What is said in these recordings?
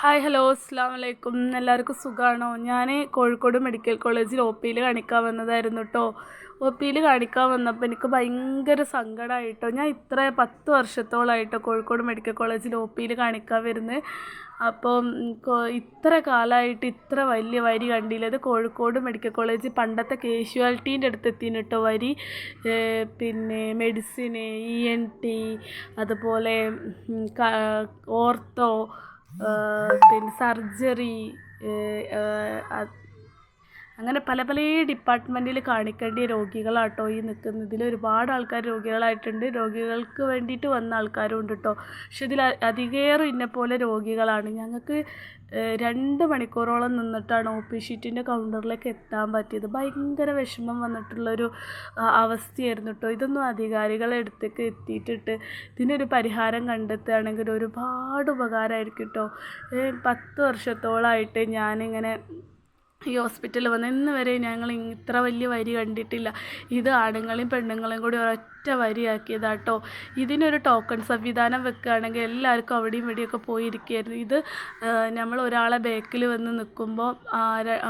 Hi hello അസ്സാം വലൈക്കും എല്ലാവർക്കും സുഖമാണോ ഞാൻ കോഴിക്കോട് മെഡിക്കൽ കോളേജിൽ ഒ പിയിൽ കാണിക്കാൻ വന്നതായിരുന്നു കേട്ടോ ഒ പിയിൽ കാണിക്കാൻ വന്നപ്പോൾ എനിക്ക് ഭയങ്കര സങ്കടമായിട്ടോ ഞാൻ ഇത്ര പത്ത് വർഷത്തോളമായിട്ടോ കോഴിക്കോട് മെഡിക്കൽ കോളേജിൽ ഒ പിയിൽ കാണിക്കാൻ വരുന്നത് അപ്പം ഇത്ര കാലമായിട്ട് ഇത്ര വലിയ വരി കണ്ടില്ല. ഇത് കോഴിക്കോട് മെഡിക്കൽ കോളേജ് പണ്ടത്തെ കേഷ്വാലിറ്റീന്റെ അടുത്ത് എത്തിന് കേട്ടോ വരി പിന്നെ മെഡിസിന് ഇ എൻ ടി അതുപോലെ ഓർത്തോ ഏഹ് പിന്നെ സർജറി അങ്ങനെ പല പല ഡിപ്പാർട്ട്മെന്റിൽ കാണിക്കേണ്ട രോഗികളാട്ടോ ഈ നിൽക്കുന്നതിൽ ഒരുപാട് ആൾക്കാർ രോഗികളായിട്ടുണ്ട്. രോഗികൾക്ക് വേണ്ടിയിട്ട് വന്ന ആൾക്കാരും ഉണ്ട് കേട്ടോ പക്ഷെ ഇതിൽ അധികേറും ഇന്നെ പോലെ രോഗികളാണ്. ഞങ്ങൾക്ക് രണ്ട് മണിക്കൂറോളം നിന്നിട്ടാണ് ഒ പി ഷീറ്റിന്റെ കൗണ്ടറിലേക്ക് എത്താൻ പറ്റിയത്. ഭയങ്കര വിഷമം വന്നിട്ടുള്ളൊരു അവസ്ഥയായിരുന്നു കേട്ടോ ഇതൊന്നും അധികാരികളെ അടുത്തേക്ക് എത്തിയിട്ടിട്ട് ഇതിനൊരു പരിഹാരം കണ്ടെത്തുകയാണെങ്കിൽ ഒരുപാട് ഉപകാരമായിരിക്കും കേട്ടോ പത്ത് വർഷത്തോളമായിട്ട് ഞാനിങ്ങനെ ഈ ഹോസ്പിറ്റലിൽ വന്ന് ഇന്ന് വരെ ഞങ്ങൾ ഇത്ര വലിയ വരി കണ്ടിട്ടില്ല. ഇത് ആണുങ്ങളെയും പെണ്ണുങ്ങളെയും കൂടി ഒരൊറ്റ വരിയാക്കിയതാട്ടോ ഇതിനൊരു ടോക്കൺ സംവിധാനം വെക്കുകയാണെങ്കിൽ എല്ലാവർക്കും അവിടെയും ഇവിടെയൊക്കെ പോയിരിക്കുകയായിരുന്നു. ഇത് നമ്മൾ ഒരാളെ ബാക്കിൽ വന്ന് നിൽക്കുമ്പോൾ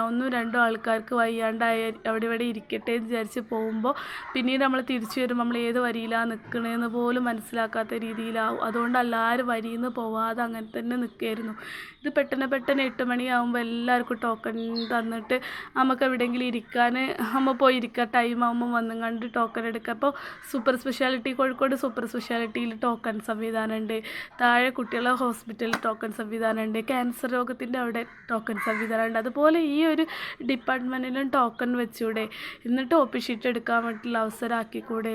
ഒന്നും രണ്ടോ ആൾക്കാർക്ക് വയ്യാണ്ടായ അവിടെ ഇവിടെ ഇരിക്കട്ടെ എന്ന് വിചാരിച്ച് പോകുമ്പോൾ പിന്നീട് നമ്മൾ തിരിച്ചു വരുമ്പോൾ നമ്മൾ ഏത് വരിയിലാണ് നിൽക്കണതെന്ന് പോലും മനസ്സിലാക്കാത്ത രീതിയിലാവും. അതുകൊണ്ട് എല്ലാവരും വരിയിൽ നിന്ന് പോവാതെ അങ്ങനെ തന്നെ നിൽക്കുകയായിരുന്നു. ഇത് പെട്ടെന്ന് പെട്ടെന്ന് എട്ട് മണിയാകുമ്പോൾ എല്ലാവർക്കും ടോക്കൺ തന്നിട്ട് നമുക്ക് എവിടെയെങ്കിലും ഇരിക്കാൻ നമ്മൾ പോയി ഇരിക്കുക ടൈം ആകുമ്പോൾ വന്നും കണ്ട് ടോക്കൺ എടുക്കുക. അപ്പോൾ സൂപ്പർ സ്പെഷ്യാലിറ്റി കോഴിക്കോട് സൂപ്പർ സ്പെഷ്യാലിറ്റിയിൽ ടോക്കൺ സംവിധാനമുണ്ട് താഴെ കുട്ടികളെ ഹോസ്പിറ്റലിൽ ടോക്കൺ സംവിധാനമുണ്ട് ക്യാൻസർ രോഗത്തിന്റെ അവിടെ ടോക്കൺ സംവിധാനമുണ്ട് അതുപോലെ ഈ ഒരു ഡിപ്പാർട്ട്മെന്റിലും ടോക്കൺ വെച്ചൂടെ. എന്നിട്ട് ഒ പി ഷീറ്റ് എടുക്കാൻ വേണ്ടിയിട്ടുള്ള അവസരമാക്കിക്കൂടെ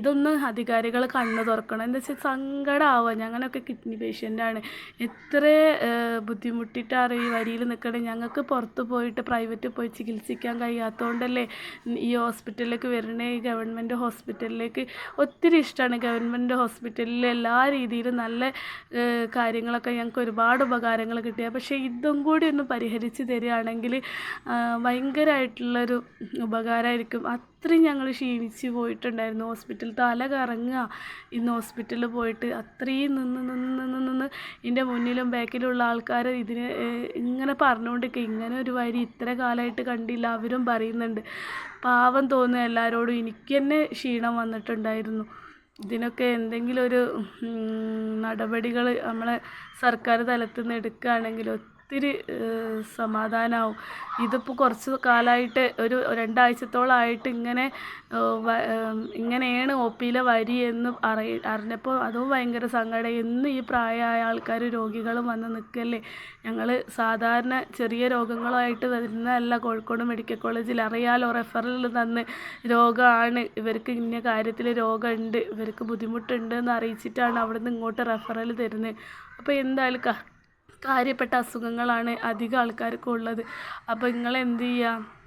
ഇതൊന്ന് അധികാരികൾ കണ്ണു തുറക്കണം. എന്താ വെച്ചാൽ സങ്കടമാവുക ഞങ്ങളൊക്കെ കിഡ്നി പേഷ്യന്റാണ് എത്ര ബുദ്ധിമുട്ടിട്ടാണ് ഈ വരിയിൽ നിൽക്കണത് ഞങ്ങൾക്ക് പുറത്ത് പോയിട്ട് പ്രൈവറ്റിൽ പോയി ചികിത്സിക്കാൻ കഴിയാത്തതുകൊണ്ടല്ലേ ഈ ഹോസ്പിറ്റലിലേക്ക് വരണേ. ഈ ഗവൺമെന്റ് ഹോസ്പിറ്റലിലേക്ക് ഒത്തിരി ഇഷ്ടമാണ് ഗവൺമെന്റ് ഹോസ്പിറ്റലിൽ എല്ലാ രീതിയിലും നല്ല കാര്യങ്ങളൊക്കെ ഞങ്ങൾക്ക് ഒരുപാട് ഉപകാരങ്ങൾ കിട്ടിയ. പക്ഷേ ഇതും കൂടി ഒന്ന് പരിഹരിച്ച് തരികയാണെങ്കിൽ ഭയങ്കരമായിട്ടുള്ളൊരു ഉപകാരമായിരിക്കും. അത്രയും ഞങ്ങൾ ക്ഷീണിച്ച് പോയിട്ടുണ്ടായിരുന്നു. ഹോസ്പിറ്റലിൽ തല കറങ്ങുക. ഇന്ന് ഹോസ്പിറ്റലിൽ പോയിട്ട് അത്രയും നിന്ന് നിന്ന് നിന്ന് നിന്ന് എന്റെ മുന്നിലും ബാക്കിലുള്ള ആൾക്കാർ ഇതിന് ഇങ്ങനെ പറഞ്ഞുകൊണ്ടിരിക്കുക ഇങ്ങനെ ഒരു വരി ഇത്ര കാലമായിട്ട് കണ്ടില്ല. അവരും പറയുന്നുണ്ട്. പാവം തോന്നുക എല്ലാവരോടും എനിക്ക് തന്നെ ക്ഷീണം വന്നിട്ടുണ്ടായിരുന്നു. ഇതിനൊക്കെ എന്തെങ്കിലും ഒരു നടപടികൾ നമ്മളെ സർക്കാർ തലത്തിൽ നിന്ന് എടുക്കുകയാണെങ്കിൽ ഒത്തിരി സമാധാനമാവും ഇതിപ്പോൾ കുറച്ച് കാലമായിട്ട് ഒരു രണ്ടാഴ്ചത്തോളമായിട്ട് ഇങ്ങനെ ഇങ്ങനെയാണ് ഒ പിയിലെ വരി എന്ന് അറിയ അറിഞ്ഞപ്പോൾ അതും ഭയങ്കര സങ്കടം എന്നും ഈ പ്രായമായ ആൾക്കാർ രോഗികളും വന്ന് നിൽക്കല്ലേ ഞങ്ങൾ സാധാരണ ചെറിയ രോഗങ്ങളായിട്ട് വരുന്നതല്ല കോഴിക്കോട് മെഡിക്കൽ കോളേജിൽ. അറിയാലോ റെഫറൽ തന്ന് രോഗമാണ് ഇവർക്ക് ഇന്ന കാര്യത്തിൽ രോഗമുണ്ട് ഇവർക്ക് ബുദ്ധിമുട്ടുണ്ട് എന്ന് അറിയിച്ചിട്ടാണ് അവിടുന്ന് ഇങ്ങോട്ട് റെഫറൽ തരുന്നത്. അപ്പോൾ എന്തായാലും കാര്യപ്പെട്ട അസുഖങ്ങളാണ് അധികം ആൾക്കാർക്കും ഉള്ളത്. അപ്പോൾ നിങ്ങൾ എന്ത് ചെയ്യുക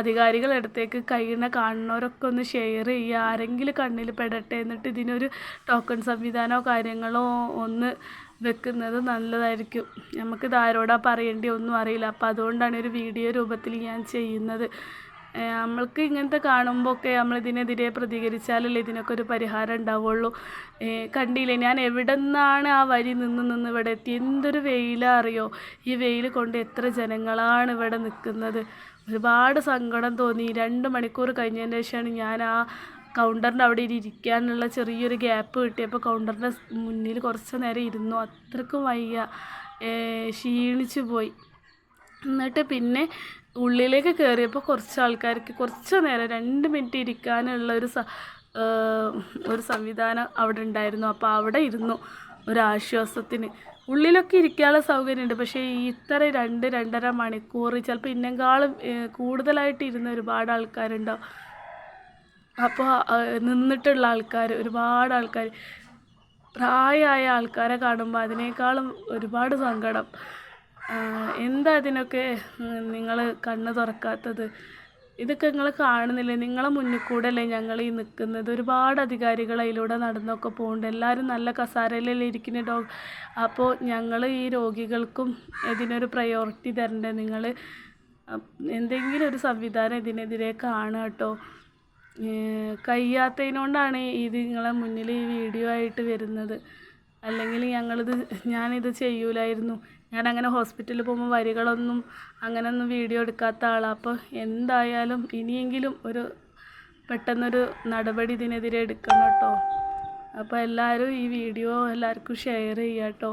അധികാരികളുടെ അടുത്തേക്ക് കഴിയുന്ന കാണുന്നവരൊക്കെ ഒന്ന് ഷെയർ ചെയ്യുക ആരെങ്കിലും കണ്ണിൽ പെടട്ടെ എന്നിട്ട് ഇതിനൊരു ടോക്കൺ സംവിധാനമോ കാര്യങ്ങളോ ഒന്ന് വെക്കുന്നത് നല്ലതായിരിക്കും. നമുക്കിത് ആരോടാ പറയേണ്ടി ഒന്നും അറിയില്ല. അപ്പോൾ അതുകൊണ്ടാണ് ഒരു വീഡിയോ രൂപത്തിൽ ഞാൻ ചെയ്യുന്നത്. നമ്മൾക്ക് ഇങ്ങനത്തെ കാണുമ്പോൾ ഒക്കെ നമ്മളിതിനെതിരെ പ്രതികരിച്ചാലല്ലേ ഇതിനൊക്കെ ഒരു പരിഹാരം ഉണ്ടാവുള്ളൂ. കണ്ടില്ലേ? ഞാൻ എവിടെ നിന്നാണ് ആ വരി നിന്ന് നിന്ന് ഇവിടെ എത്തി? എന്തൊരു വെയിലാണ് അറിയോ? ഈ വെയിൽ കൊണ്ട് എത്ര ജനങ്ങളാണ് ഇവിടെ നിൽക്കുന്നത്. ഒരുപാട് സങ്കടം തോന്നി. രണ്ട് മണിക്കൂർ കഴിഞ്ഞതിന് ശേഷമാണ് ഞാൻ ആ കൗണ്ടറിന്റെ അവിടെ ഇരിക്കാനുള്ള ചെറിയൊരു ഗ്യാപ്പ് കിട്ടിയപ്പോൾ കൗണ്ടറിന്റെ മുന്നിൽ കുറച്ച് നേരം ഇരുന്നു. അത്രക്കും വയ്യ. ക്ഷീണിച്ചു പോയി. എന്നിട്ട് പിന്നെ ഉള്ളിലേക്ക് കയറിയപ്പോൾ കുറച്ച് ആൾക്കാർക്ക് കുറച്ച് നേരം രണ്ട് മിനിറ്റ് ഇരിക്കാനുള്ള ഒരു ഒരു സംവിധാനം അവിടെ ഉണ്ടായിരുന്നു. അപ്പോൾ അവിടെ ഇരുന്നു ഒരാശ്വാസത്തിന് ഉള്ളിലൊക്കെ ഇരിക്കാനുള്ള സൗകര്യമുണ്ട്. പക്ഷേ ഇത്ര രണ്ട് രണ്ടര മണിക്കൂർ ചിലപ്പോൾ ഇന്നെങ്കാളും കൂടുതലായിട്ട് ഇരുന്ന ഒരുപാട് ആൾക്കാരുണ്ടാവും. അപ്പോൾ നിന്നിട്ടുള്ള ആൾക്കാർ ഒരുപാട് ആൾക്കാർ പ്രായമായ ആൾക്കാരെ കാണുമ്പോൾ അതിനേക്കാളും ഒരുപാട് സങ്കടം. എന്താ ഇതിനൊക്കെ നിങ്ങൾ കണ്ണ് തുറക്കാത്തത്? ഇതൊക്കെ നിങ്ങൾ കാണുന്നില്ലേ? നിങ്ങളെ മുന്നിൽ കൂടെ അല്ലേ ഞങ്ങൾ ഈ നിൽക്കുന്നത് ഒരുപാട് അധികാരികൾ അതിലൂടെ നടന്നൊക്കെ പോകുന്നുണ്ട് എല്ലാവരും നല്ല കസാരയിലല്ലേ ഇരിക്കുന്ന ഡോ അപ്പോൾ ഞങ്ങൾ ഈ രോഗികൾക്കും ഇതിനൊരു പ്രയോറിറ്റി തരണ്ടേ? നിങ്ങൾ എന്തെങ്കിലും ഒരു സംവിധാനം ഇതിനെതിരെ കാണുക കേട്ടോ. കഴിയാത്തതിനോണ്ടാണ് ഇത് നിങ്ങളെ മുന്നിൽ ഈ വീഡിയോ ആയിട്ട് വരുന്നത്. അല്ലെങ്കിൽ ഞങ്ങളിത് ഞാനിത് ചെയ്യൂലായിരുന്നു. ഞാനങ്ങനെ ഹോസ്പിറ്റലിൽ പോകുമ്പോൾ വരികളൊന്നും അങ്ങനെയൊന്നും വീഡിയോ എടുക്കാത്ത ആളാണ് അപ്പോൾ എന്തായാലും ഇനിയെങ്കിലും ഒരു പെട്ടെന്നൊരു നടപടി ഇതിനെതിരെ എടുക്കണം കേട്ടോ. അപ്പോൾ എല്ലാവരും ഈ വീഡിയോ എല്ലാവർക്കും ഷെയർ ചെയ്യുക കേട്ടോ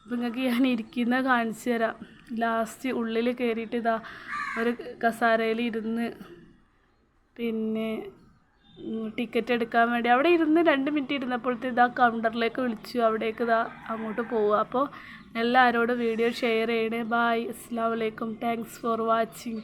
അപ്പോൾ നിങ്ങൾക്ക് ഞാൻ ഇരിക്കുന്ന കാണിച്ചു തരാം. ലാസ്റ്റ് ഉള്ളിൽ കയറിയിട്ട് ഇതാ ഒരു കസാരയിൽ ഇരുന്ന് പിന്നെ ടിക്കറ്റ് എടുക്കാൻ വേണ്ടി. അവിടെ ഇരുന്ന് രണ്ട് മിനിറ്റ് ഇരുന്നപ്പോഴത്തെ ഇതാ കൗണ്ടറിലേക്ക് വിളിച്ചു. അവിടേക്ക് ഇതാ അങ്ങോട്ട് പോവുക. അപ്പോൾ എല്ലാവരോടും വീഡിയോ ഷെയർ ചെയ്യണേ. ബായ് അസ്സാം വലൈക്കും താങ്ക്സ് ഫോർ വാച്ചിങ്